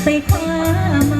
ทม่ไปคว้ามา